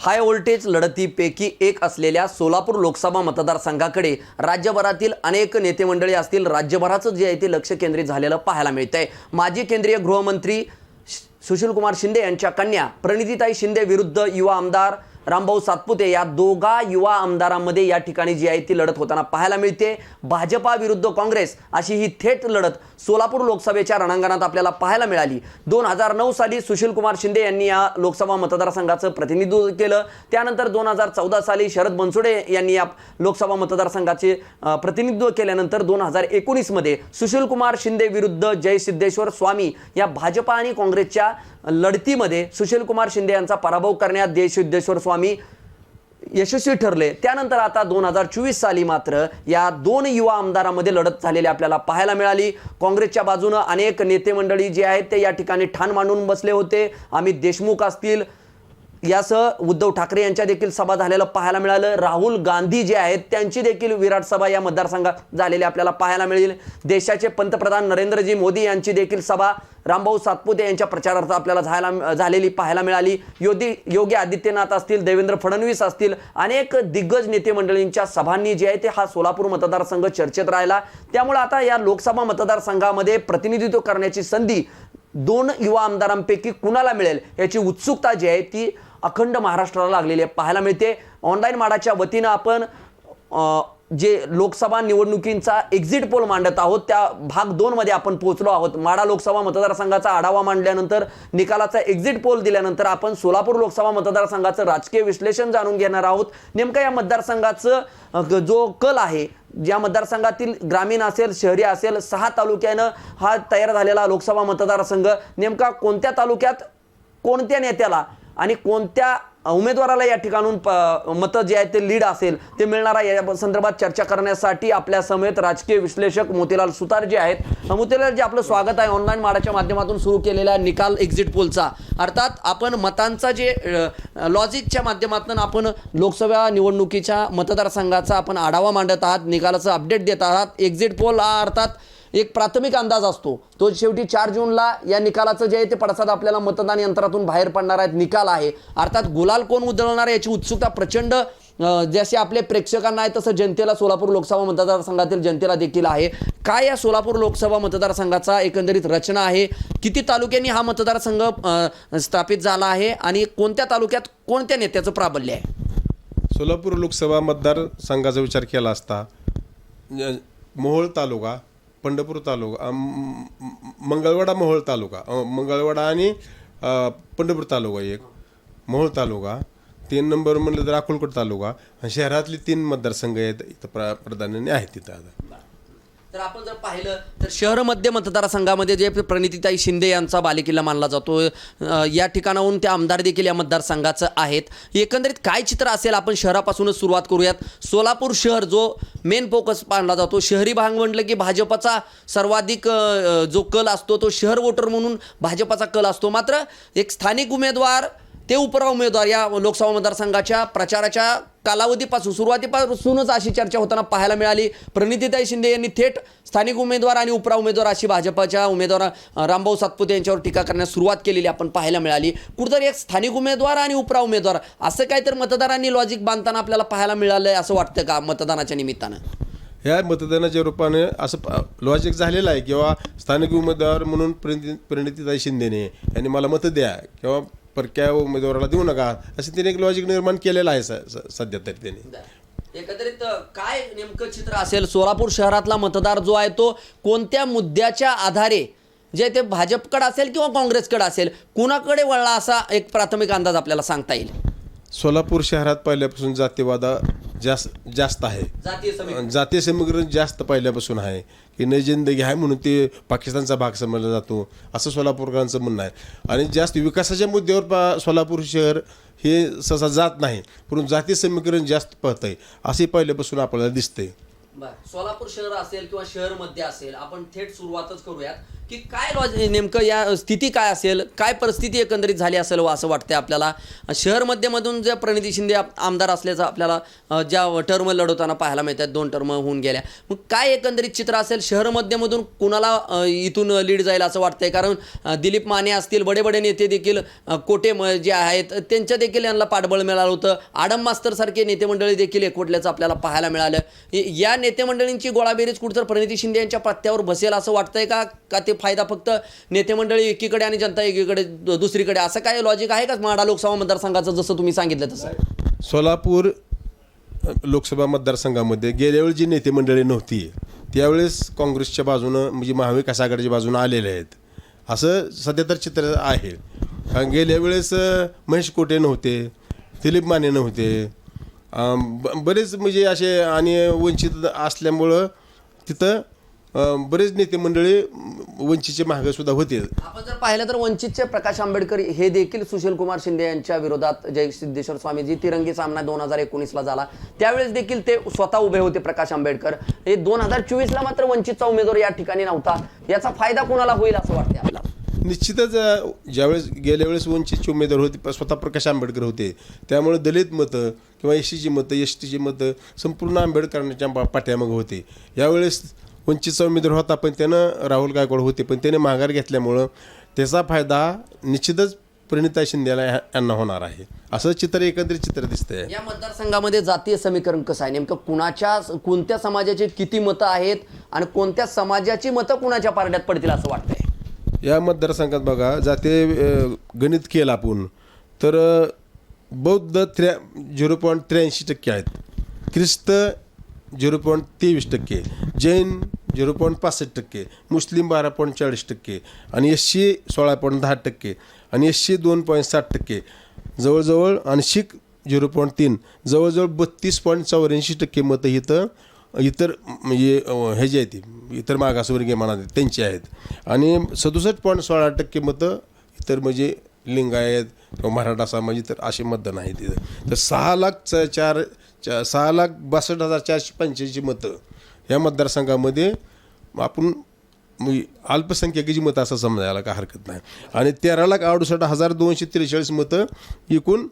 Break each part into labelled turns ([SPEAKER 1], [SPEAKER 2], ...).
[SPEAKER 1] High voltage लढतीपैकी एक असलेल्या सोलापूर लोकसभा मतदारसंघाकडे राज्यभरातील अनेक नेते मंडळी असतील राज्यभराचं जे आहे ते लक्ष केंद्रित झालेलं पाहायला मिळतंय. माजी केंद्रीय गृहमंत्री सुशीलकुमार शिंदे यांच्या कन्या प्रणितीताई शिंदे विरुद्ध युवा आमदार रामभाऊ सातपुते या दोघा युवा आमदारांमध्ये या ठिकाणी जी आहे ती लढत होताना पाहायला मिळते. भाजपा विरुद्ध काँग्रेस अशी ही थेट लढत सोलापूर लोकसभेच्या रणांगणात आपल्याला पाहायला मिळाली. दोन हजार नऊ साली सुशीलकुमार शिंदे यांनी या लोकसभा मतदारसंघाचं प्रतिनिधित्व केलं. त्यानंतर दोन हजार चौदा साली शरद बनसोडे यांनी या लोकसभा मतदारसंघाचे प्रतिनिधित्व केल्यानंतर दोन हजार एकोणीसमध्ये सुशीलकुमार शिंदे विरुद्ध जय सिद्धेश्वर स्वामी या भाजपा आणि काँग्रेसच्या लढतीमध्ये सुशीलकुमार शिंदे यांचा पराभव करण्यात जय सिद्धेश्वर स्वामी आम्ही यशस्वी ठरले. त्यानंतर आता दोन हजार चोवीस साली मात्र या दोन युवा आमदारामध्ये लढत झालेली आपल्याला पाहायला मिळाली. काँग्रेसच्या बाजूनं अनेक नेते मंडळी जे आहेत ते या ठिकाणी ठाण मांडून बसले होते. अमित देशमुख असतील यासह उद्धव ठाकरे यांच्या देखील सभा झालेलं पाहायला मिळालं. राहुल गांधी जे आहेत त्यांची देखील विराट सभा या मतदारसंघात झालेली आपल्याला पाहायला मिळेल. देशाचे पंतप्रधान नरेंद्रजी मोदी यांची देखील सभा रामभाऊ सातपुते यांच्या प्रचारार्थ आपल्याला झाला झालेली पाहायला मिळाली. योगी योगी आदित्यनाथ असतील देवेंद्र फडणवीस असतील अनेक दिग्गज नेते मंडळींच्या सभांनी जे आहे ते हा सोलापूर मतदारसंघ चर्चेत राहिला. त्यामुळे आता या लोकसभा मतदारसंघामध्ये प्रतिनिधित्व करण्याची संधी दोन युवा आमदारांपैकी कुणाला मिळेल याची उत्सुकता जी आहे ती अखंड महाराष्ट्राला लागलेली आहे. पाहायला मिळते. ऑनलाईन माडाच्या वतीनं आपण जे लोकसभा निवडणुकींचा एक्झिट पोल मांडत आहोत त्या भाग दोनमध्ये आपण पोहोचलो आहोत. माडा लोकसभा मतदारसंघाचा आढावा मांडल्यानंतर निकालाचा एक्झिट पोल दिल्यानंतर आपण सोलापूर लोकसभा मतदारसंघाचं राजकीय विश्लेषण जाणून घेणार आहोत. नेमकं या मतदारसंघाचं जो कल आहे ज्या मतदारसंघातील ग्रामीण असेल शहरी असेल सहा तालुक्यानं हा तयार झालेला लोकसभा मतदारसंघ नेमका कोणत्या तालुक्यात कोणत्या नेत्याला आणि कोणत्या उमेदवाराला या ठिकाणून प- मतं जे आहेत ते लीड असेल ते मिळणारा या संदर्भात चर्चा करण्यासाठी आपल्या समेत राजकीय विश्लेषक मोतीलाल सुतार जे आहेत मोतीलाल जे आपलं स्वागत आहे ऑनलाईन माडाच्या माध्यमातून सुरू केलेल्या निकाल एक्झिट पोलचा अर्थात आपण मतांचा जे लॉजिकच्या माध्यमातून आपण लोकसभा निवडणुकीच्या मतदारसंघाचा आपण आढावा मांडत आहात निकालाचं अपडेट देत आहात. एक्झिट पोल हा अर्थात एक प्राथमिक अंदाज असतो. तो शेवटी चार जूनला या निकालाचं जे आहे ते पडसाद आपल्याला मतदान यंत्रातून बाहेर पडणार आहेत. निकाल आहे. अर्थात गुलाल कोण उधळणार आहे याची उत्सुकता प्रचंड जसे आपले प्रेक्षकांना आहे तसं जनतेला सोलापूर लोकसभा मतदारसंघातील जनतेला देखील आहे. काय या सोलापूर लोकसभा मतदारसंघाचा एकंदरीत रचना आहे? किती तालुक्यांनी हा मतदारसंघ स्थापित झाला आहे? आणि कोणत्या तालुक्यात कोणत्या नेत्याचं प्राबल्य आहे?
[SPEAKER 2] सोलापूर लोकसभा मतदारसंघाचा विचार केला असता मोहोळ तालुका पंढरपूर तालुका मंगळवाडा मोहोळ तालुका मंगळवाडा आणि पंढरपूर तालुका एक. मोहोळ तालुका तीन नंबर म्हणलं तर अकोलकोट तालुका आणि शहरातले तीन मतदारसंघ आहेत इथं प्रा प्राधान्याने आहेत तिथं आता.
[SPEAKER 1] तर आपण जर पाहिलं तर शहर मध्य मतदारसंघामध्ये जे प्रणितीताई शिंदे यांचा बालेकिल्ला मानला जातो या ठिकाणाहून ते आमदार देखील या मतदारसंघाचं आहेत. एकंदरीत काय चित्र असेल? आपण शहरापासूनच सुरुवात करूयात. सोलापूर शहर जो मेन फोकस मानला जातो शहरी भाग म्हटलं की भाजपचा सर्वाधिक जो कल असतो तो शहर वोटर म्हणून भाजपाचा कल असतो. मात्र एक स्थानिक उमेदवार ते उपरा उमेदवार या लोकसभा मतदारसंघाच्या प्रचाराच्या कालावधीपासून सुरुवातीपासूनच अशी चर्चा होताना पाहायला मिळाली. प्रणितीताई शिंदे यांनी थेट स्थानिक उमेदवार आणि उपरा उमेदवार अशी भाजपच्या उमेदवार रामभाऊ सातपुते यांच्यावर टीका करण्यास सुरुवात केलेली आपण पाहायला मिळाली. कुठेतरी एक स्थानिक उमेदवार आणि उपरा उमेदवार असं काहीतरी मतदारांनी लॉजिक बांधताना आपल्याला पाहायला मिळालंय असं वाटतं का मतदानाच्या निमित्तानं?
[SPEAKER 2] ह्या मतदानाच्या रूपाने असं लॉजिक झालेलं आहे किंवा स्थानिक उमेदवार म्हणून प्रणिती प्रणितीताई शिंदेने यांनी मला मतं द्या किंवा परक्या उमेदवाराला देऊ नका. असं तिने एक लॉजिक निर्माण केलेलं आहे स- सध्या तरी त्यांनी
[SPEAKER 1] एकंदरीत काय नेमकं चित्र असेल? सोलापूर शहरातला मतदार जो आहे तो कोणत्या मुद्द्याच्या आधारे जे ते भाजपकडे असेल किंवा काँग्रेसकडे असेल कुणाकडे वळला असा एक प्राथमिक अंदाज आपल्याला सांगता येईल?
[SPEAKER 2] सोलापूर शहरात पहिल्यापासून जातीवाद जास्त जास्त आहे.
[SPEAKER 1] जातीय समीकरण.
[SPEAKER 2] जास्त पहिल्यापासून आहे. की नई जिंदगी आहे म्हणून ते पाकिस्तानचा भाग समजला जातो. असं सोलापूरकरांचं म्हणणं आहे. आणि जास्त विकासाच्या मुद्द्यावर पा सोलापूर शहर हे सहसा जात नाही. परंतु जातीय समीकरण जास्त पळत आहे असे पहिल्यापासून आपल्याला दिसतंय.
[SPEAKER 1] बर. सोलापूर शहर असेल किंवा शहरमध्ये असेल आपण थेट सुरुवातच करूयात. की काय लॉज नेमकं या स्थिती काय असेल? काय परिस्थिती एकंदरीत झाली असेल व असं वाटतं आपल्याला? शहर मध्यमधून ज्या प्रणिती शिंदे आमदार असल्याचं आपल्याला ज्या टर्म लढवताना पाहायला मिळतात दोन टर्म होऊन गेल्या. मग काय एकंदरीत चित्र असेल? शहर मध्यमधून कुणाला इथून लीड जाईल असं वाटतंय? कारण दिलीप माने असतील बडे बडे नेते देखील कोटे म- जे आहेत त्यांच्या देखील यांना पाठबळ मिळालं होतं. आडम मास्तरसारखे नेतेमंडळी नेते मंडळी देखील एकवटल्याचं आपल्याला पाहायला मिळालं. या नेते मंडळींची गोळाबेरीज कुठतर प्रणिती शिंदे यांच्या पत्त्यावर बसेल असं वाटतंय का? का ते फायदा फक्त नेते मंडळी एकीकडे आणि जनता एकीकडे दुसरीकडे. असं काय लॉजिक आहे का माडा लोकसभा मतदारसंघाचं जसं तुम्ही सांगितलं तसं?
[SPEAKER 2] सोलापूर लोकसभा मतदारसंघामध्ये गेल्या वेळी जी नेते मंडळी नव्हती त्यावेळेस काँग्रेसच्या बाजूनं म्हणजे महाविकास आघाडीच्या बाजूनं आलेले आहेत. असं सध्या तर चित्र आहे. कारण गेल्या वेळेस महेश कोटे नव्हते दिलीप माने नव्हते. ब- बरेच म्हणजे असे आणि वंचित असल्यामुळं तिथं बरेच नेते मंडळी वंचितचे मागे सुद्धा होते.
[SPEAKER 1] आपण जर पाहिलं तर वंचितचे प्रकाश आंबेडकर हे देखील सुशील कुमार शिंदे यांच्या विरोधात जय सिद्धेश्वर स्वामीजी तिरंगी सामना दोन हजार एकोणीसला झाला. त्यावेळेस देखील ते स्वतः उभे होते प्रकाश आंबेडकर. हे दोन हजार चोवीसला मात्र वंचितचा उमेदवार या ठिकाणी नव्हता. याचा फायदा कोणाला होईल असं वाटतं आपल्याला?
[SPEAKER 2] निश्चितच ज्यावेळेस गेल्या वेळेस वंचितचे उमेदवार होते स्वतः प्रकाश आंबेडकर होते. त्यामुळे दलित मतं किंवा एस सीची मतं एस टीची मतं संपूर्ण आंबेडकरांच्या पाठ्यामागे होते. यावेळेस वंचितचा उमेदवार होता पण त्यानं राहुल गायकवाड होते पण त्याने माघार घेतल्यामुळं त्याचा फायदा निश्चितच प्रणिता शिंदेला यांना होणार आहे. असं चित्र एकंदरीत चित्र दिसतंय.
[SPEAKER 1] या मतदारसंघामध्ये जातीय समीकरण कसं आहे? नेमकं कुणाच्या कोणत्या समाजाची किती मतं आहेत आणि कोणत्या समाजाची मतं कुणाच्या पारड्यात पडतील असं वाटतंय?
[SPEAKER 2] या मतदारसंघात बघा जाते अ, गणित केलं आपण तर बौद्ध त्र्या झिरो पॉईंट त्र्याऐंशी टक्के आहेत. ख्रिस्त झिरो पॉईंट तेवीस टक्के. जैन झिरो पॉईंट पासष्ट टक्के मुस्लिम बारा पॉईंट चाळीस टक्के आणि एस सी सोळा पॉईंट दहा टक्के आणि एस सी दोन पॉईंट साठ टक्के. जवळजवळ आणि शीख झिरो पॉईंट तीन जवळजवळ बत्तीस पॉईंट चौऱ्याऐंशी टक्के मतं इथं इतर म्हणजे हे जे आहेत इतर मागासवर्गीय म्हणा त्यांचे आहेत. आणि सदुसष्ट पॉईंट सोळा टक्के मतं इतर म्हणजे लिंगायत किंवा मराठा समाज इतर असे मतदान आहेत तिथं तर सहा लाख च चार चा सहा लाख बासष्ट हजार चारशे पंच्याऐंशी मतं या मतदारसंघामध्ये आपण अल्पसंख्याकीची मतं असं समजायला काय हरकत नाही. आणि तेरा लाख अडुसष्ट हजार दोनशे त्रेचाळीस मतं एकूण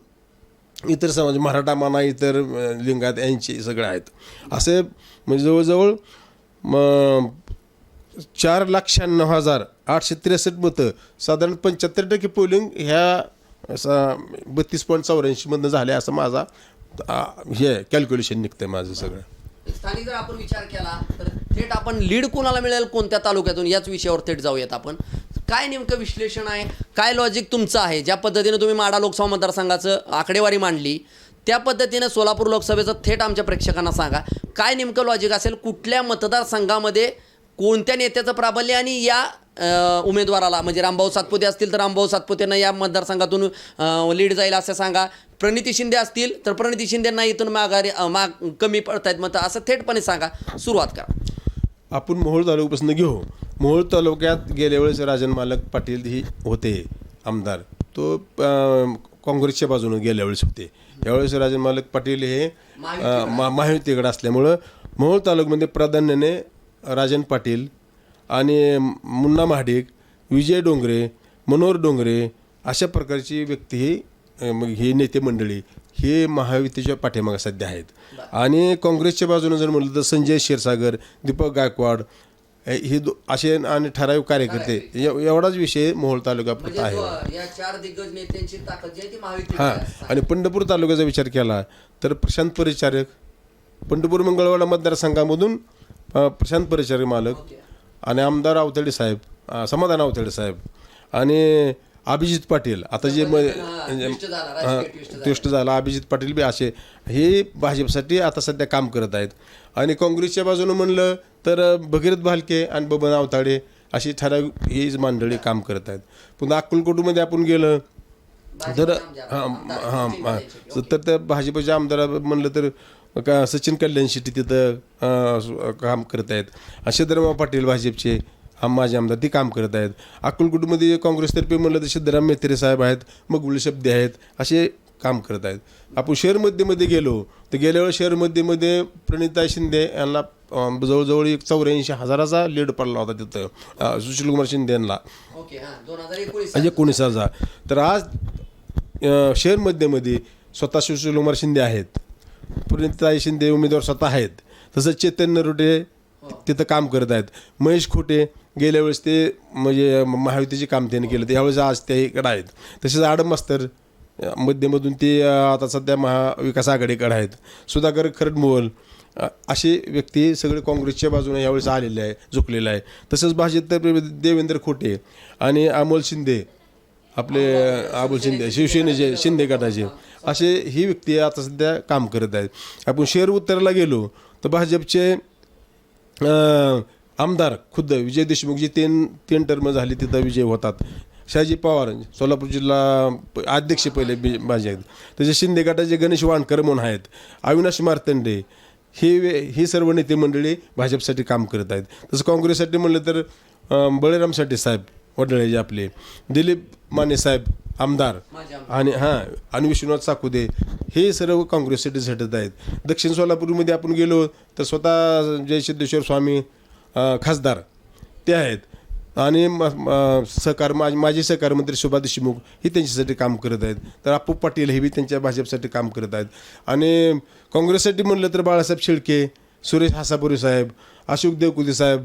[SPEAKER 2] इतर समाज मराठा माना इतर लिंगात यांचे सगळे आहेत. असे म्हणजे जवळजवळ म, चार लाख शहाण्णव हजार आठशे त्रेसष्ट मतं साधारण पंच्याहत्तर टक्के पोलिंग ह्या बत्तीस पॉईंट चौऱ्याऐंशीमधनं झाले असं माझा हे कॅल्क्युलेशन निघतं आहे माझं सगळं.
[SPEAKER 1] स्थानिक जर आपण विचार केला तर थेट आपण लीड कोणाला मिळेल कोणत्या तालुक्यातून? याच विषयावर थेट जाऊयात आपण. काय नेमकं विश्लेषण आहे? काय लॉजिक तुमचं आहे? ज्या पद्धतीनं तुम्ही माडा लोकसभा मतदारसंघाचं आकडेवारी मांडली त्या पद्धतीनं सोलापूर लोकसभेचं थेट आमच्या प्रेक्षकांना सांगा. काय नेमकं लॉजिक असेल? कुठल्या मतदारसंघामध्ये कोणत्या नेत्याचं प्राबल्य आणि या उमेदवाराला म्हणजे रामभाऊ सातपुते असतील तर रामभाऊ सातपुतेनं या मतदारसंघातून लीड जाईल असं सांगा. प्रणिती शिंदे असतील तर प्रणिती शिंदेंना इथून माघारी माग कमी पडतायत. मतं असं थेटपणे सांगा. सुरुवात करा.
[SPEAKER 2] आपण मोहोळ तालुक्यापासून घेऊ. मोहोळ तालुक्यात गेल्या वेळेस राजन मालक पाटील ही होते आमदार. तो काँग्रेसच्या बाजूने गेल्या वेळेस होते. यावेळेस राजन मालक पाटील हे महायुतीकडे असल्यामुळं मोहोळ तालुक्यामध्ये प्राधान्याने राजन पाटील आणि मुन्ना महाडिक विजय डोंगरे मनोहर डोंगरे अशा प्रकारची व्यक्ती ही मग ही नेते मंडळी हे महायुतीच्या पाठीमागे सध्या आहेत. आणि काँग्रेसच्या बाजूने जर म्हटलं तर संजय क्षीरसागर दीपक गायकवाड हे दो असे आणि ठराविक कार्यकर्ते एव- एवढाच विषय मोहोळ तालुक्यापुरता आहे
[SPEAKER 1] म्हणजे आहे.
[SPEAKER 2] हां आणि पंढरपूर तालुक्याचा विचार केला तर प्रशांत परिचारक पंढरपूर मंगळवाडा मतदारसंघामधून प्रशांत परिचारक मालक आणि आमदार आवतडे साहेब समाधान आवतडे साहेब. आणि अभिजित पाटील आता जे म-
[SPEAKER 1] twist झाला,
[SPEAKER 2] अभिजित पाटील बी असे. हे भाजपसाठी आता सध्या काम करत आहेत. आणि काँग्रेसच्या बाजूनं म्हणलं तर भगीरथ भालके आणि बबन आवताडे अशी ठराविक ही मंडळी काम करत आहेत. पुन्हा अक्कलकोटमध्ये आपण गेलं तर हां हां तर त्या भाजपच्या आमदार म्हणलं तर का सचिन कल्याण शेट्टी तिथं काम करत आहेत. सिद्धरामराव पाटील भाजपचे. आम माझे आमदार ती काम करत आहेत. अक्कलकोटमध्ये काँग्रेसतर्फे म्हणलं तर सिद्धराम मेत्रे साहेब आहेत मगुल शब्दे आहेत असे काम करत आहेत. आपण शहरमध्येमध्ये गेलो तर गेल्या वेळेस शहरमध्येमध्ये प्रणिता शिंदे यांना जवळजवळ एक चौऱ्याऐंशी हजाराचा लीड पडला होता तिथं अं, सुशीलकुमार शिंदे यांना.
[SPEAKER 1] हां
[SPEAKER 2] म्हणजे एकोणीस हजार. तर आज अं, शहरमध्येमध्ये स्वतः सुशीलकुमार शिंदे आहेत प्रणिताई शिंदे उमेदवार स्वतः आहेत तसंच चैतन्य रुटे तिथं काम करत आहेत. महेश खोटे गेल्या वेळेस ते म्हणजे महायुतीचे काम त्यांनी केलं त्यावेळेस आज ते इकडं आहेत. तसेच आडम मास्तर मध्यमधून ते आता सध्या महाविकास आघाडीकडे आहेत. सुधाकर खरडमोल असे व्यक्ती सगळे काँग्रेसच्या बाजूने यावेळेस आलेले आहे झुकलेले आहे. तसंच भाजप देवेंद्र खोटे आणि अमोल शिंदे आपले अमोल शिंदे शिवसेनेचे शिंदे गटाचे असे ही व्यक्ती आता सध्या काम करत आहेत. आपण शेर उत्तराला गेलो तर भाजपचे आमदार खुद्द विजय देशमुख जी तीन तीन टर्म झाले तिथं विजय होतात. शहाजी पवार सोलापूर जिल्हा प- अध्यक्ष पहिले बी आहेत. त्याचे शिंदे गटाचे गणेश वाणकर म्हणून आहेत. अविनाश मार्तंडे हे वे- ही सर्व नेते मंडळी भाजपसाठी काम करत आहेत. तसं काँग्रेससाठी म्हणलं तर अं, बळीराम साठे साहेब वडळे जे आपले दिलीप माने साहेब आमदार आणि हां आणि विश्वनाथ साकुदे हे सर्व काँग्रेससाठी झटत आहेत. दक्षिण सोलापूरमध्ये आपण गेलो तर स्वतः जय सिद्धेश्वर स्वामी खासदार. ते आहेत. आणि म- सहकार मा माजी सहकार मंत्री सुभाष देशमुख ही त्यांच्यासाठी काम करत आहेत. तर अप्पू पाटील हे बी त्यांच्या भाजपसाठी काम करत आहेत. आणि काँग्रेससाठी म्हणलं तर बाळासाहेब शेळके सुरेश हासापुरी साहेब अशोक देवकुदे साहेब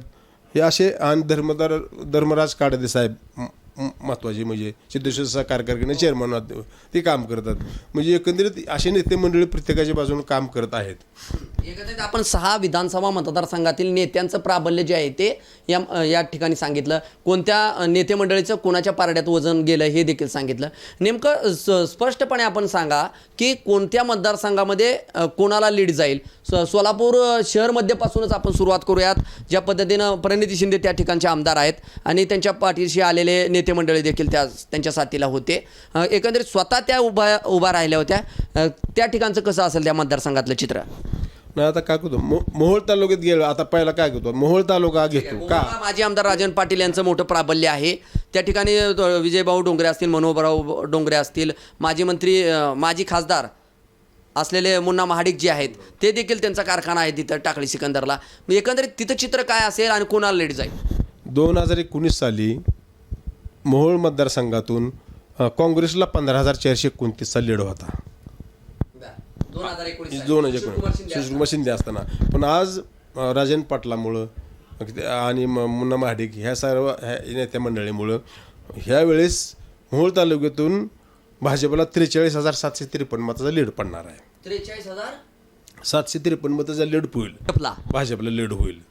[SPEAKER 2] हे असे आणि धर्मदार धर्मराज काडदे साहेब म- महत्त्वाचे म्हणजे सिद्धेश्वर सहकार कारखाने चेअरमन ते काम करतात. म्हणजे एकंदरीत असे नेते मंडळी प्रत्येकाच्या बाजूने काम करत आहेत.
[SPEAKER 1] एकत्रित आपण सहा विधानसभा मतदारसंघातील नेत्यांचं प्राबल्य जे आहे ते या या ठिकाणी सांगितलं. कोणत्या नेते मंडळीचं कोणाच्या पारड्यात वजन गेलं हे देखील सांगितलं. नेमकं स- स्पष्टपणे आपण सांगा की कोणत्या मतदारसंघामध्ये कोणाला लीड जाईल? स- सोलापूर शहरमध्येपासूनच आपण सुरुवात करूयात. ज्या पद्धतीनं प्रणिती शिंदे त्या ठिकाणचे आमदार आहेत आणि त्यांच्या पाठीशी आलेले नेते मंडळी देखील त्या त्यांच्या साथीला होते. एकंदरीत स्वतः त्या उभा उभा राहिल्या होत्या. त्या ठिकाणचं कसं असेल त्या मतदारसंघातलं चित्र?
[SPEAKER 2] नाही आता काय करतो? मो- मोहोळ तालुक्यात गेलो आता पहिला काय करतो? मोहोळ तालुका घेतो का?
[SPEAKER 1] मोहोळला माजी आमदार राजन पाटील यांचं मोठं प्राबल्य आहे. त्या ठिकाणी अ, विजयभाऊ डोंगरे असतील मनोहरराव डोंगरे असतील माजी मंत्री अ, माजी खासदार असलेले मुन्ना महाडिक जे आहेत ते देखील त्यांचा कारखाना आहे तिथं टाकळी सिकंदरला. मग एकंदरीत तिथं चित्र काय असेल आणि कोणाला लेट जाईल?
[SPEAKER 2] दोन हजार एकोणीस साली मोहोळ मतदारसंघातून अ, काँग्रेसला पंधरा हजार चारशे एकोणतीसचा लीड होता.
[SPEAKER 1] दोन हजार एकोणीस
[SPEAKER 2] सुशीलकुमार शिंदे असताना. पण आज राजन पाटलामुळं आणि म- मुन्ना महाडिक ह्या सर्व ह्या नेत्या मंडळीमुळं ह्यावेळेस मोहोळ तालुक्यातून भाजपला त्रेचाळीस हजार सातशे त्रेपन्न मताचा लीड पडणार आहे.
[SPEAKER 1] त्रेचाळीस हजार?
[SPEAKER 2] सातशे त्रेपन्न मताचा लीड होईल. भाजपला? लीड होईल.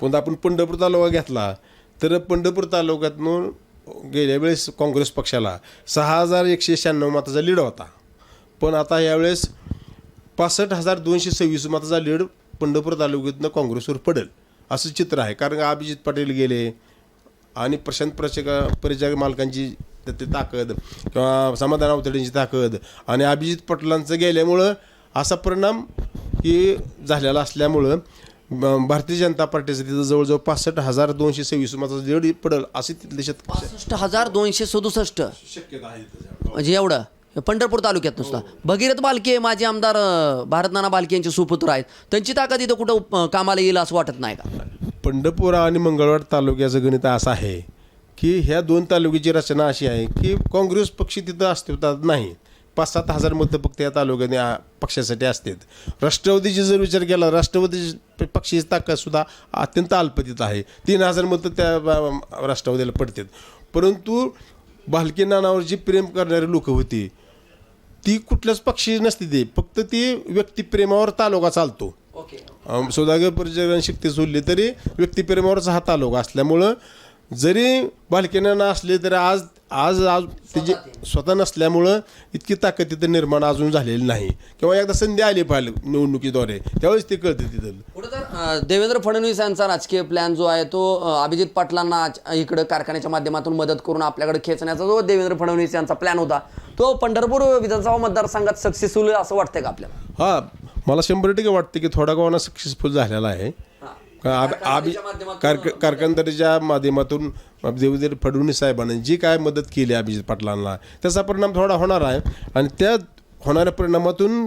[SPEAKER 2] पण आपण पंढरपूर तालुका घेतला तर पंढरपूर तालुक्यातून गेल्या वेळेस काँग्रेस पक्षाला सहा हजार एकशे शहाण्णव मताचा लीड होता. पण आता यावेळेस पासष्ट हजार दोनशे सव्वीस मताचा लीड पंढरपूर तालुक्यातनं काँग्रेसवर पडेल असं चित्र आहे. कारण का अभिजित पाटील गेले आणि प्रशांत प्रचक परिचारक मालकांची त्यातली ताकद किंवा समाधान अवतडेंची ताकद आणि अभिजित पाटलांचं गेल्यामुळं असा परिणाम ही झालेला असल्यामुळं भारतीय जनता पार्टीचं तिथं जवळजवळ पासष्ट हजार दोनशे सव्वीस मताचा लीड पडेल असे तिथले शेत
[SPEAKER 1] पासष्ट हजार दोनशे सदुसष्ट.
[SPEAKER 2] शक्यता आहे
[SPEAKER 1] म्हणजे एवढं? पंढरपूर तालुक्यात नुसता. भगीरथ बालके माझे आमदार भारतनाना बालके यांचे सुपुत्र आहेत. त्यांची ताकद इथं कुठं कामाला येईल असं वाटत नाही का?
[SPEAKER 2] पंढरपूर आणि मंगळवार तालुक्याचं गणित असं आहे की ह्या दोन तालुक्याची रचना अशी आहे की काँग्रेस पक्ष तिथं अस्तित्वात नाही. पाच सात हजार मतं फक्त या तालुक्याने पक्षासाठी असतात. राष्ट्रवादीची जर विचार केला राष्ट्रवादी पक्षाची ताकदसुद्धा अत्यंत अल्पतीत आहे. तीन हजार मतं त्या राष्ट्रवादीला पडतात. परंतु भालके नानावर जी प्रेम करणारी लोक होती ती कुठल्याच पक्षी नसते ती. फक्त ती व्यक्तिप्रेमावर तालुका चालतो. सौदागर परिचरण शक्ती सोडली तरी व्यक्तिप्रेमावरचा हा तालुका असल्यामुळं जरी बालकेना असले तरी आज आज आज त्याची स्वतः नसल्यामुळं इतकी ताकद तिथं निर्माण अजून झालेली नाही. किंवा एकदा संधी आली पाहिजे निवडणुकीद्वारे त्यावेळेस ते कळते तिथं.
[SPEAKER 1] देवेंद्र फडणवीस यांचा राजकीय प्लॅन जो आहे तो अभिजित पाटलांना आज- इकडं कारखान्याच्या माध्यमातून मदत करून आपल्याकडे खेचण्याचा जो देवेंद्र फडणवीस यांचा प्लॅन होता तो पंढरपूर विधानसभा मतदारसंघात सक्सेसफुल असं वाटतंय का आपल्याला?
[SPEAKER 2] हा मला शंभर टक्के वाटते की थोडा गावाना सक्सेसफुल झालेला आहे. का आब- आबी कारक कारखानदारीच्या माध्यमातून देवेंद्र फडणवीस साहेबांनी जी काय मदत केली अभिजित पाटलांना त्याचा परिणाम थोडा होणार आहे. आणि त्या होणाऱ्या परिणामातून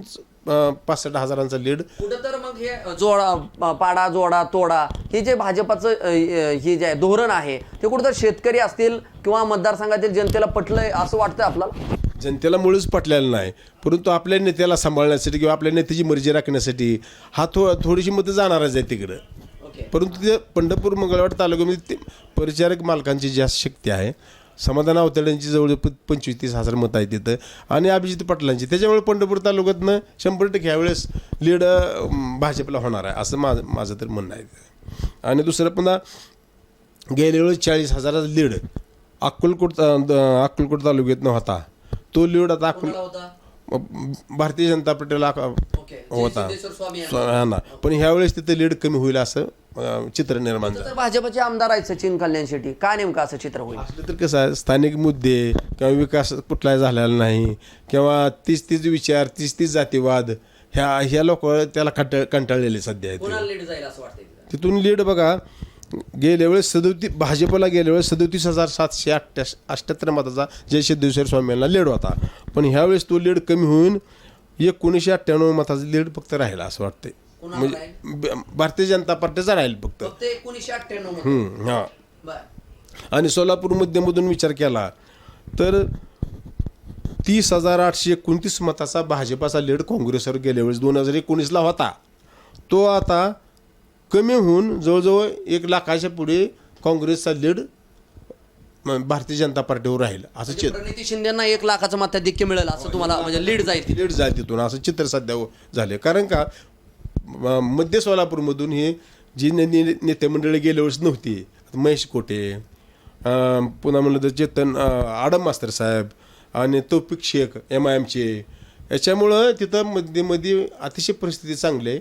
[SPEAKER 2] पासष्ट हजारांचा लीड
[SPEAKER 1] कुठं तर मग हे जोडा पाडा जोडा तोडा हे जे भाजपाचं हे जे आहे धोरण आहे ते कुठं तर शेतकरी असतील किंवा मतदारसंघातील जनतेला पटलंय असं वाटतं आपल्याला?
[SPEAKER 2] जनतेला मुळीच पटलेलं नाही. परंतु आपल्या नेत्याला सांभाळण्यासाठी किंवा आपल्या नेत्याची मर्जी राखण्यासाठी हा थो थोडीशी मतं जाणारच आहे तिकडं. परंतु ते पंढरपूर मंगळवार तालुक्यामध्ये ते परिचारक मालकांची जास्त शक्ती आहे. समाधान अवतड्यांची जवळ प- पंचवीस तीस हजार मतं आहेत तिथं. आणि अभिजित पाटलांची. त्याच्यामुळे पंढरपूर तालुक्यातनं शंभर टक्के ह्यावेळेस लीड भाजपला होणार आहे असं माझं माझं तर म्हणणं आहे. आणि दुसरं पुन्हा गेल्या वेळेस चाळीस हजाराचा लीड अक्कलकोट अक्कलकोट तालुक्यातनं होता. तो लीड आता अक्कल भारतीय जनता पार्टीला होता. हा ना. पण ह्यावेळेस तिथं लीड कमी होईल असं चित्र निर्माण झालं
[SPEAKER 1] तर भाजपचे आमदार आहेत सचिन कल्याण शेट्टी. का नेमकं असं चित्र होईल?
[SPEAKER 2] असलं तर कसं आहे स्थानिक मुद्दे किंवा विकास कुठलाही झालेला नाही किंवा तीच तीच विचार तीच तीच जातीवाद ह्या ह्या लोक त्याला कंटाळ कंटाळलेले सध्या आहेत? तिथून लीड बघा गेल्या वेळेस सदोतीस भाजपला गेल्या वेळेस सदोतीस हजार सातशे अठ्ठ्या अठ्ठ्याहत्तर मताचा जय सिद्धेश्वर स्वामींना लीड होता. पण ह्यावेळेस तो लीड कमी होऊन एकोणीसशे अठ्ठ्याण्णव मताचा लीड फक्त राहिला असं
[SPEAKER 1] कोणाला
[SPEAKER 2] म्हणजे भारतीय जनता पार्टीचा राहील फक्त.
[SPEAKER 1] एकोणीसशे अठ्ठ्याण्णव
[SPEAKER 2] हा. आणि सोलापूर मध्यमधून विचार केला तर तीस हजार आठशे एकोणतीस मताचा भाजपाचा लीड काँग्रेसवर गेल्या वेळेस दोन हजार एकोणीसला होता. तो आता कमी होऊन जवळजवळ एक लाखाच्या पुढे काँग्रेसचा लीड भारतीय जनता पार्टीवर राहील. असं
[SPEAKER 1] म्हणजे
[SPEAKER 2] चित्र
[SPEAKER 1] प्रणिती शिंदेना एक लाखाचं मताधिक्य मिळेल असं तुम्हाला म्हणजे लीड जाईल
[SPEAKER 2] लीड जाईल तिथून असं चित्र सध्या झाले कारण का? मध्य सोलापूरमधून हे जी ने- ने- नेते मंडळी गेल्या नव्हती. महेश कोटे पुन्हा म्हणलं तर चेतन आडम मास्तर साहेब आणि तौफिक शेख एम आय एमचे. याच्यामुळं तिथं मध्ये मध्ये अतिशय परिस्थिती चांगली आहे.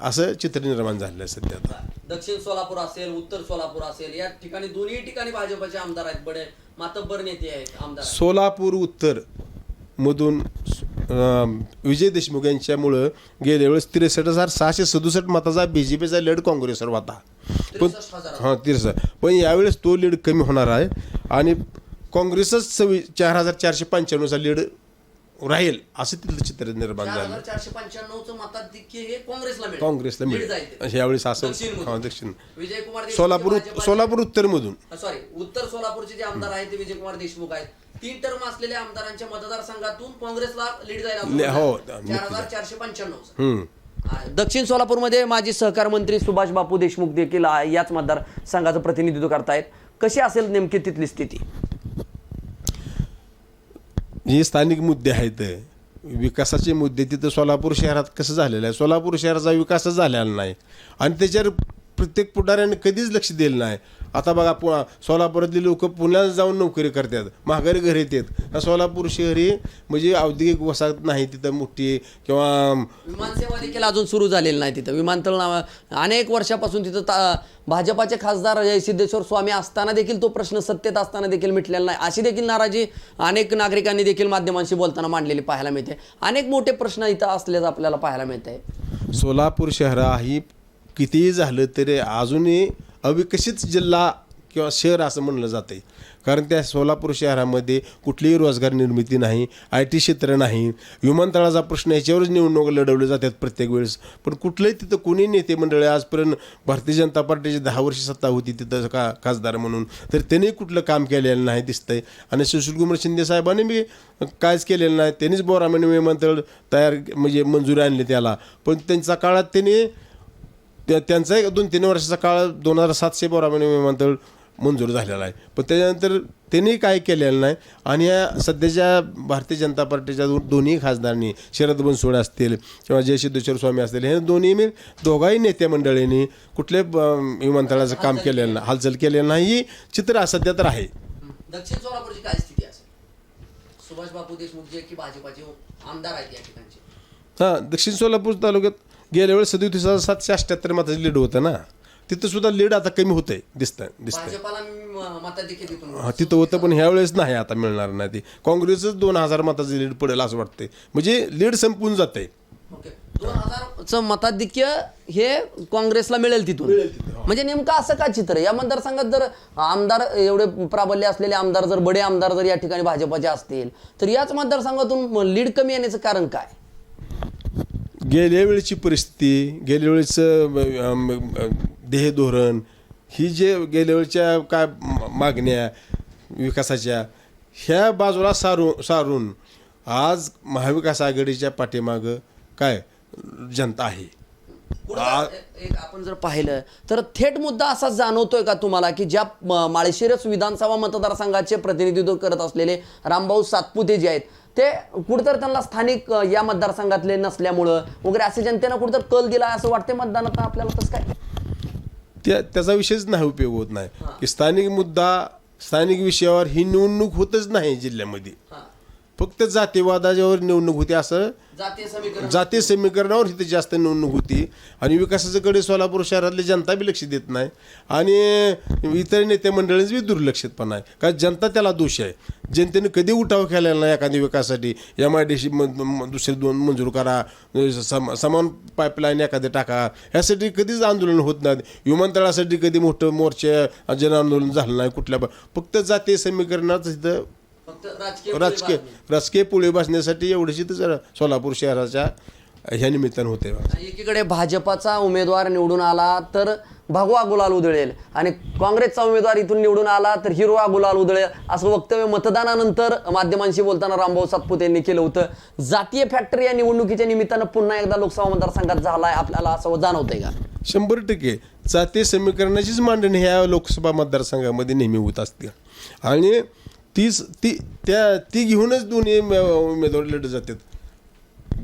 [SPEAKER 2] असं चित्र निर्माण झालेलं आहे सध्या आता.
[SPEAKER 1] दक्षिण सोलापूर असेल उत्तर सोलापूर असेल या ठिकाणी दोन्ही ठिकाणी भाजपचे आमदार आहेत बडे मातब्बर नेते आहेत आमदार.
[SPEAKER 2] सोलापूर उत्तर मधून विजय देशमुख यांच्यामुळं गेल्या वेळेस त्रेसष्ट हजार सहाशे सदुसष्ट मताचा बी जे पीचा लीड काँग्रेसवर होता पण
[SPEAKER 1] 63,000.
[SPEAKER 2] हां त्रेसष्ट पण यावेळेस तो लीड कमी होणार आहे आणि काँग्रेसच सव्वी चार हजार चारशे पंच्याण्णवचा लीड राहील असं तिथलं चित्र निर्माण झालं.
[SPEAKER 1] चारशे पंच्याण्णवचं मताधिक्य हे काँग्रेसला मिळेल.
[SPEAKER 2] काँग्रेसला मिळेल. यावेळेस असं. हां दक्षिण.
[SPEAKER 1] विजय कुमार
[SPEAKER 2] सोलापूर सोलापूर उत्तरमधून.
[SPEAKER 1] सॉरी उत्तर सोलापूरचे जे आमदार आहेत ते विजयकुमार देशमुख आहेत. तीन टर्म असलेल्या आमदारांच्या मतदारसंघातून काँग्रेसला लीड जाईल असं
[SPEAKER 2] ले- हो.
[SPEAKER 1] चार हजार चारशे पंच्याण्णव. दक्षिण सोलापूरमध्ये माजी सहकार मंत्री सुभाष बापू देशमुख देखील याच मतदारसंघाचं प्रतिनिधित्व करतायत. कशी असेल नेमकी तिथली स्थिती?
[SPEAKER 2] हे स्थानिक मुद्दे आहेत. विकासाचे मुद्दे तिथं सोलापूर शहरात कसं झालेलं आहे? सोलापूर शहराचा विकासच झालेला नाही. आणि त्याच्यावर प्रत्येक पुढाऱ्याने कधीच लक्ष दिलं नाही. आता बघा पु सोलापुरातली लोक पुण्याला जाऊन नोकरी करतात माघारी घरी येतात. सोलापूर शहर हे म्हणजे औद्योगिक वसाहत नाही तिथं मोठी किंवा
[SPEAKER 1] विमानसेवा देखील अजून सुरू झालेली नाही तिथं. विमानतळ नाव- अनेक वर्षापासून तिथं ता- भाजपाचे खासदार जयसिद्धेश्वर स्वामी असताना देखील तो प्रश्न सत्तेत असताना देखील मिटलेला नाही. अशी देखील नाराजी अनेक नागरिकांनी देखील माध्यमांशी बोलताना मांडलेली पाहायला मिळते. अनेक मोठे प्रश्न इथं असल्याचं आपल्याला पाहायला मिळत आहे
[SPEAKER 2] सोलापूर शहर ही कितीही झालं तरी अजूनही अविकसित जिल्हा किंवा शहर असं म्हणलं जाते कारण त्या सोलापूर शहरामध्ये कुठलीही रोजगार निर्मिती नाही आय टी क्षेत्र नाही. विमानतळाचा प्रश्न याच्यावरच निवडणूक लढवले जातात प्रत्येक वेळेस. पण कुठलंही तिथं कोणी नेते मंडळी आजपर्यंत भारतीय जनता पार्टीची दहा वर्ष सत्ता होती तिथं का खासदार म्हणून. तर त्यांनी कुठलं काम केलेलं नाही दिसतंय. आणि सुशीलकुमार शिंदे साहेबांनी बी कायच केलेलं नाही. त्यांनीच बोरामेने विमानतळ तयार म्हणजे मंजुरी आणली त्याला. पण त्यांच्या काळात त्यांनी त्या त्यांचा एक दोन तीन वर्षाचा काळ दोन हजार सातशे बोरामध्ये विमानतळ मंजूर झालेला आहे. पण त्याच्यानंतर त्यांनी काय केलेलं नाही. आणि या सध्याच्या भारतीय जनता पार्टीच्या दोन्ही खासदारांनी शरद बनसोडे असतील किंवा जयसिद्धेश्वर स्वामी असतील हे दोन्ही मी दोघाही नेते मंडळींनी कुठले विमानतळाचं काम केलेलं नाही. हालचाल केलेलं नाही. ही चित्र सध्या तर आहे
[SPEAKER 1] दक्षिण सोलापूरची काय स्थिती असेल सुभाष बापू देशमुख जे की भाजपाचे आमदार आहेत या ठिकाणचे?
[SPEAKER 2] हां दक्षिण सोलापूर तालुक्यात गेल्या वेळेस सदोतीस हजार सातशे अठ्ठ्याहत्तर मताचं लीड होतं ना. तिथं सुद्धा लीड आता कमी होतंय दिसतंय दिसतंय.
[SPEAKER 1] भाजपाला म- मताधिक्य तिथून.
[SPEAKER 2] हा, तिथं होतं पण ह्यावेळेस नाही आता मिळणार नाही ते. काँग्रेसच दोन हजार मताचं लीड पडेल असं वाटतंय. म्हणजे लीड संपून जाते
[SPEAKER 1] ओके. दोन हजारचं मताधिक्य हे काँग्रेसला मिळेल तिथून. म्हणजे नेमकं असं का चित्र? या मतदारसंघात जर आमदार एवढे प्राबल्य असलेले आमदार जर बडे आमदार जर या ठिकाणी भाजपाचे असतील तर याच मतदारसंघातून लीड कमी येण्याचं कारण काय?
[SPEAKER 2] गेल्या वेळची परिस्थिती गेल्या वेळेचं अम, अम, ध्येय धोरण ही जे गेल्या वेळच्या काय मागण्या विकासाच्या ह्या बाजूला सारू सारून आज महाविकास आघाडीच्या पाठीमागं काय जनता आहे?
[SPEAKER 1] एक आपण जर पाहिलं तर थेट मुद्दा असा जाणवतोय का तुम्हाला की ज्या माळशिरस विधानसभा मतदारसंघाचे प्रतिनिधित्व करत असलेले रामभाऊ सातपुते जे आहेत ते कुठतर त्यांना स्थानिक या मतदारसंघातले नसल्यामुळं वगैरे असे जनतेनं कुठतर कल दिला असं वाटतं मतदानात आपल्याला कसं काय?
[SPEAKER 2] त्या त्याचा विषयच नाही उपयोग होत नाही. की स्थानिक मुद्दा स्थानिक विषयावर ही निवडणूक होतच नाही जिल्ह्यामध्ये. फक्त जातीवादाच्यावर निवडणूक होती असं.
[SPEAKER 1] जातीय समीकरण.
[SPEAKER 2] जातीय समीकरणावर इथे जास्त निवडणूक होती. आणि विकासाच्याकडे सोलापूर शहरातली जनता बी लक्ष देत नाही. आणि इतर नेते मंडळींच बी दुर्लक्षितपणा आहे. कारण जनता त्याला दोष आहे. जनतेने कधी उठाव केलेला नाही एखाद्या विकासासाठी. एम आय डी सी दुसरे दोन मंजूर करा. सम समान पाईपलाईन एखादे टाका. ह्यासाठी कधीच आंदोलन होत नाहीत विमानतळासाठी कधी मोठं मोर्चे जन आंदोलन झालं नाही कुठल्या फक्त जातीय समीकरणात इथं
[SPEAKER 1] राजकीय
[SPEAKER 2] राजकीय पोळी बसण्यासाठी एवढीशी तर सोलापूर शहराच्या ह्या निमित्तानं होते
[SPEAKER 1] एकीकडे भाजपाचा उमेदवार निवडून आला तर भगवा गुलाल उधळेल. आणि काँग्रेसचा उमेदवार इथून निवडून आला तर हिरवा गुलाल उधळेल. असं वक्तव्य मतदानानंतर माध्यमांशी बोलताना रामभाऊ सातपुते यांनी केलं होतं. जातीय फॅक्टरी या निवडणुकीच्या निमित्तानं पुन्हा एकदा लोकसभा मतदारसंघात झालाय आपल्याला असं जाणवतंय का?
[SPEAKER 2] शंभर टक्के. जातीय समीकरणाचीच मांडणी ह्या लोकसभा मतदारसंघामध्ये नेहमी होत असते. आणि तीच ती त्या ती घेऊनच दोन्ही उमेदवार लढत जातात.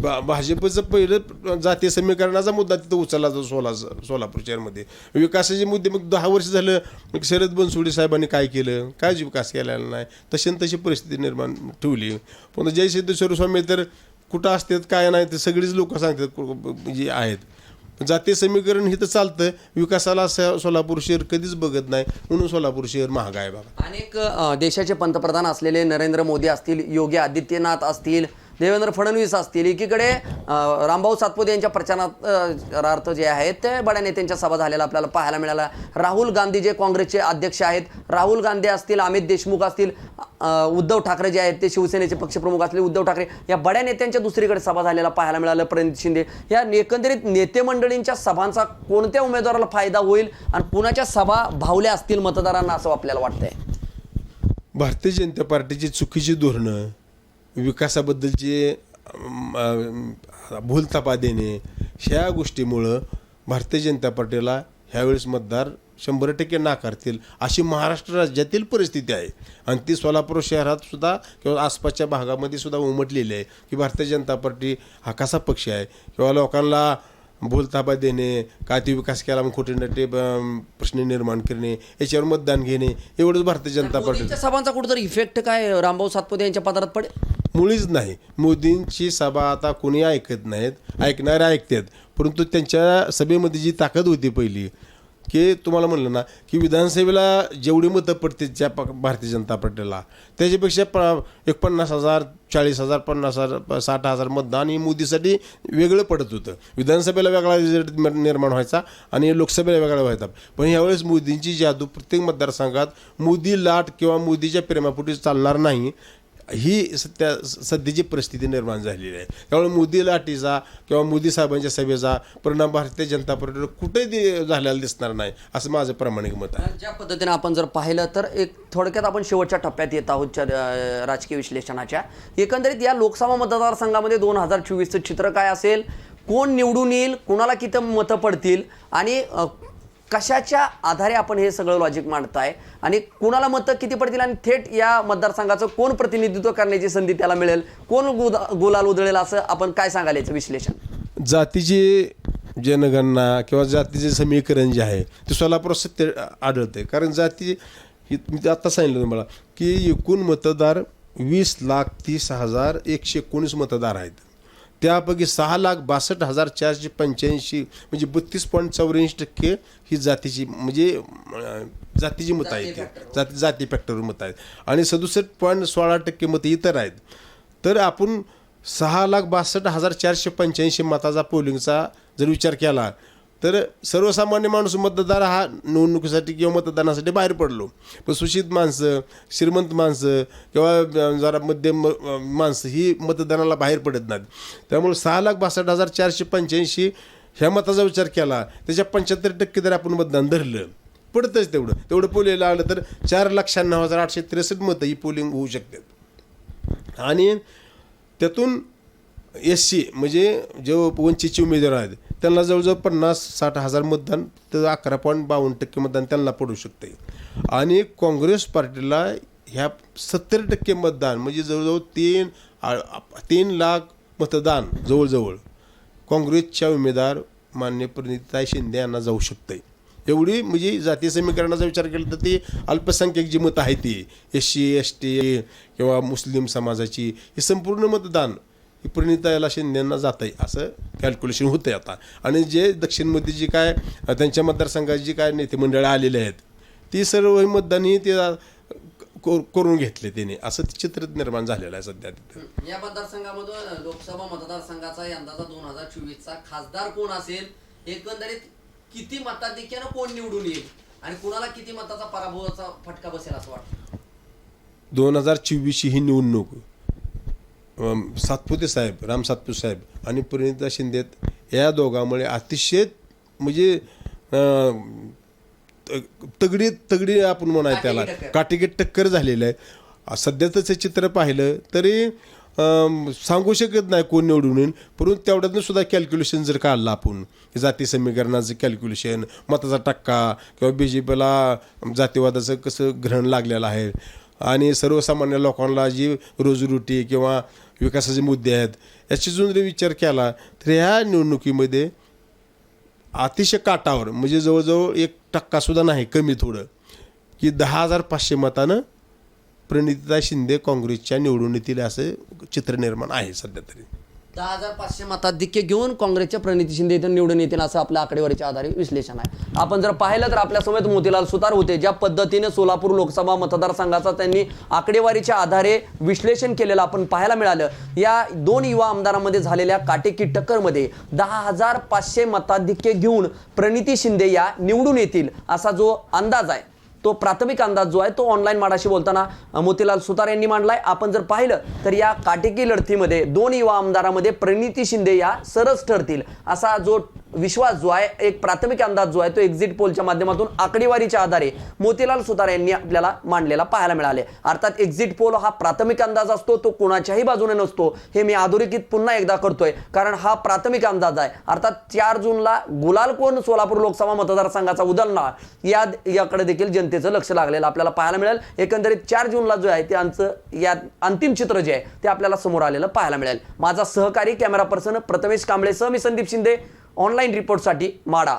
[SPEAKER 2] भा भाजपचं पहिलं जातीय समीकरणाचा मुद्दा तिथं उचलला जातो सोला सोलापूर शहरमध्ये. विकासाचे मुद्दे मग दहा वर्ष झालं मग शरद बनसोडे साहेबांनी काय केलं? काय विकास केलेला नाही? तशी न तशी परिस्थिती निर्माण ठेवली. पण जय सिद्धेश्वर स्वामी तर कुठं असतात काय नाही ते सगळीच लोक सांगतात कु- म्हणजे आहेत. जाती समीकरण हे तर चालतं. विकासाला सोलापूर शहर कधीच बघत नाही. म्हणून सोलापूर शहर महाग आहे बघा
[SPEAKER 1] अनेक देशाचे पंतप्रधान असलेले नरेंद्र मोदी असतील योगी आदित्यनाथ असतील देवेंद्र फडणवीस असतील. एकीकडे रामभाऊ सातपुते यांच्या प्रचारार्थ जे आहेत ते बड्या नेत्यांच्या सभा झालेला आपल्याला पाहायला मिळाला राहुल गांधी जे काँग्रेसचे अध्यक्ष आहेत राहुल गांधी असतील अमित देशमुख असतील उद्धव ठाकरे जे आहेत ते शिवसेनेचे पक्षप्रमुख असले उद्धव ठाकरे या बड्या नेत्यांच्या दुसरीकडे सभा झालेला पाहायला मिळालं प्रणित शिंदे या एकंदरीत नेते मंडळींच्या सभांचा कोणत्या उमेदवाराला फायदा होईल आणि कुणाच्या सभा भावल्या असतील मतदारांना असं आपल्याला वाटतंय?
[SPEAKER 2] भारतीय जनता पार्टीची चुकीची धोरणं विकासाबद्दलची भूलथापा देणे ह्या गोष्टीमुळं भारतीय जनता पार्टीला ह्यावेळेस मतदार शंभर टक्के नाकारतील अशी महाराष्ट्र राज्यातील परिस्थिती आहे. आणि ती सोलापूर शहरात सुद्धा किंवा आसपासच्या भागामध्ये सुद्धा उमटलेली आहे की भारतीय जनता पार्टी हा कसा पक्ष आहे? किंवा लोकांना भूलथापा देणे काय ते विकास केला मग खोटे नटे प्रश्न निर्माण करणे याच्यावर मतदान घेणे एवढंच भारतीय जनता पार्टी
[SPEAKER 1] सभांचा कुठेतरी इफेक्ट काय रामभाऊ सातपुते यांच्या पदार्थ पडेल?
[SPEAKER 2] मुळीच नाही. मोदींची सभा आता कोणी ऐकत नाहीत ऐकणारे ऐकतात. परंतु त्यांच्या सभेमध्ये जी ताकद होती पहिली की तुम्हाला म्हणलं ना की विधानसभेला जेवढी मतं पडते ज्या प भारतीय जनता पार्टीला त्याच्यापेक्षा प एक पन्नास हजार चाळीस हजार पन्नास हजार साठ हजार मतदान हे मोदीसाठी वेगळं पडत होतं. विधानसभेला वेगळा रिझल्ट निर्माण व्हायचा आणि लोकसभेला वेगळा व्हायचा. पण यावेळेस मोदींची जादू प्रत्येक मतदारसंघात मोदी लाट किंवा मोदीच्या प्रेमापुटी चालणार नाही ही सध्या सध्याची परिस्थिती निर्माण झालेली आहे त्यामुळे मोदी लाटीचा किंवा मोदी साहेबांच्या सभेचा परिणाम भारतीय जनता पार्टीवर कुठेही झालेला दिसणार नाही असं माझं प्रामाणिक मत आहे.
[SPEAKER 1] ज्या पद्धतीने आपण जर पाहिलं तर एक थोडक्यात आपण शेवटच्या टप्प्यात येत आहोत च्या- राजकीय विश्लेषणाच्या. एकंदरीत या लोकसभा मतदारसंघामध्ये दोन हजार चोवीसचं चित्र काय असेल? कोण निवडून येईल? कोणाला किती मतं पडतील? आणि कशाच्या आधारे आपण हे सगळं लॉजिक मांडताय? आणि कुणाला मतं किती पडतील? आणि थेट या मतदारसंघाचं कोण प्रतिनिधित्व करण्याची संधी त्याला मिळेल? कोण गुदा- गुलाल उधळेल? असं आपण काय सांगाल याचं विश्लेषण?
[SPEAKER 2] जातीची जनगणना किंवा जातीचे समीकरण जे आहे ते सोलापूर सत्य आढळते. कारण जाती ही मी आत्ता सांगितलं तुम्हाला की एकूण मतदार वीस लाख तीस हजार एकशे एकोणीस मतदार आहेत. त्यापैकी सहा लाख बासष्ट हजार चारशे पंच्याऐंशी म्हणजे बत्तीस पॉईंट चौऱ्याऐंशी टक्के ही जातीची म्हणजे जातीची मतं आहेत. जाती जाती फॅक्टरवर मतं आहेत. आणि सदुसष्ट पॉईंट सोळा टक्के मतं इतर आहेत. तर आपण सहा लाख बासष्ट हजार चारशे पंच्याऐंशी मताचा पोलिंगचा जर विचार केला तर सर्वसामान्य माणूस मतदार हा निवडणुकीसाठी किंवा मतदानासाठी बाहेर पडलो. पण सुशित माणसं श्रीमंत माणसं किंवा जरा मध्यम माणसं ही मतदानाला बाहेर पडत नाहीत. त्यामुळे सहा लाख बासष्ट हजार चारशे पंच्याऐंशी ह्या मताचा विचार केला त्याच्या पंच्याहत्तर टक्के जर आपण मतदान धरलं पडतंच तेवढं. तेवढं पोलिंग आलं तर चार लाख शहाण्णव हजार आठशे त्रेसष्ट मतं ही पोलिंग होऊ शकतात. आणि त्यातून एस सी म्हणजे जे वंचितचे उमेदवार आहेत त्यांना जवळजवळ पन्नास साठ हजार मतदान तर अकरा पॉईंट बावन्न टक्के मतदान त्यांना पडू शकते. आणि काँग्रेस पार्टीला ह्या सत्तर टक्के मतदान म्हणजे जवळजवळ तीन तीन लाख मतदान जवळजवळ काँग्रेसच्या उमेदवार मान्य प्रणिताई शिंदे यांना जाऊ शकते एवढी म्हणजे जातीय समीकरणाचा विचार केला तर ती अल्पसंख्याक जी मतं आहेत ती एस सी एस टी किंवा मुस्लिम समाजाची हे संपूर्ण मतदान हे प्रणिताईला शिंदेंना जात आहे असं कॅल्क्युलेशन होतं आहे आता. आणि जे दक्षिणमध्ये जी काय त्यांच्या मतदारसंघाची जी काय नेते मंडळं आलेले आहेत ती सर्व हे मतदान ही ते क- करून घेतले त्याने असं चित्र निर्माण झालेलं आहे सध्या तिथं.
[SPEAKER 1] या मतदारसंघामधून लोकसभा मतदारसंघाचा यंदाचा दोन हजार चोवीसचा खासदार कोण असेल एकंदरीत किती मताधिक्यानं कोण निवडून येईल? आणि कुणाला किती मताचा पराभवाचा फटका बसेल असं वाटतं?
[SPEAKER 2] दोन हजार चोवीसची ही निवडणूक सातपुते साहेब राम सातपुते साहेब आणि प्रणिता शिंदे या दोघांमुळे अतिशय म्हणजे तगडी तगडी आपण म्हणाय त्याला
[SPEAKER 1] काटेकी टक्कर.
[SPEAKER 2] झालेलं आहे सध्या तसं चित्र पाहिलं तरी सांगू शकत नाही कोण निवडून येईल परंतु तेवढ्यातनं सुद्धा कॅल्क्युलेशन जर काढलं आपण जाती समीकरणाचं कॅल्क्युलेशन मताचा टक्का किंवा बी जे पीला जातीवादाचं कसं ग्रहण लागलेलं आहे आणि सर्वसामान्य लोकांना जी रोजीरोटी किंवा विकासाचे मुद्दे आहेत. याची जर विचार केला तर ह्या निवडणुकीमध्ये अतिशय काटावर म्हणजे जवळजवळ एक टक्कासुद्धा नाही कमी थोडं की दहा हजार पाचशे मतानं प्रणिता शिंदे काँग्रेसच्या निवडून येतील असं चित्र निर्माण आहे सध्या तरी.
[SPEAKER 1] दहा हजार पाचशे मताधिक्य घेऊन काँग्रेसच्या प्रणिती शिंदे इथं निवडून येतील असं आपल्या आकडेवारीच्या आधारे विश्लेषण आहे. आपण जर पाहिलं तर आपल्यासमोर मोतीलाल सुतार होते ज्या पद्धतीने सोलापूर लोकसभा मतदारसंघाचा त्यांनी आकडेवारीच्या आधारे विश्लेषण केलेलं आपण पाहायला मिळालं. या दोन युवा आमदारांमध्ये झालेल्या काटेकी टक्करमध्ये दहा हजार पाचशे मताधिक्य घेऊन प्रणिती शिंदे या निवडून येतील असा जो अंदाज आहे. तो प्राथमिक अंदाज जो आहे तो ऑनलाईन माडाशी बोलताना मोतीलाल सुतार यांनी मांडलाय. आपण जर पाहिलं तर या काटेकी लढतीमध्ये दोन युवा आमदारामध्ये प्रणिती शिंदे या सरस ठरतील. असा जो विश्वास जो आहे एक प्राथमिक अंदाज जो आहे तो एक्झिट पोलच्या माध्यमातून आकडेवारीच्या आधारे मोतीलाल सुतार यांनी आपल्याला मांडलेला पाहायला मिळाले. अर्थात एक्झिट पोल हा प्राथमिक अंदाज असतो तो कोणाच्याही बाजूने नसतो. हे मी अधोरेखित पुन्हा एकदा करतोय कारण हा प्राथमिक अंदाज आहे. अर्थात चार जूनला गुलाल कोण सोलापूर लोकसभा मतदारसंघाचा उदलणार या याकडे देखील जनतेचं लक्ष लागलेलं आपल्याला पाहायला मिळेल. एकंदरीत चार जूनला जो आहे ते आमचं या अंतिम चित्र जे आहे ते आपल्याला समोर आलेलं पाहायला मिळेल. माझा सहकारी कॅमेरा पर्सन प्रथमेश कांबळे सह मी संदीप शिंदे. ऑनलाईन रिपोर्टसाठी माडा.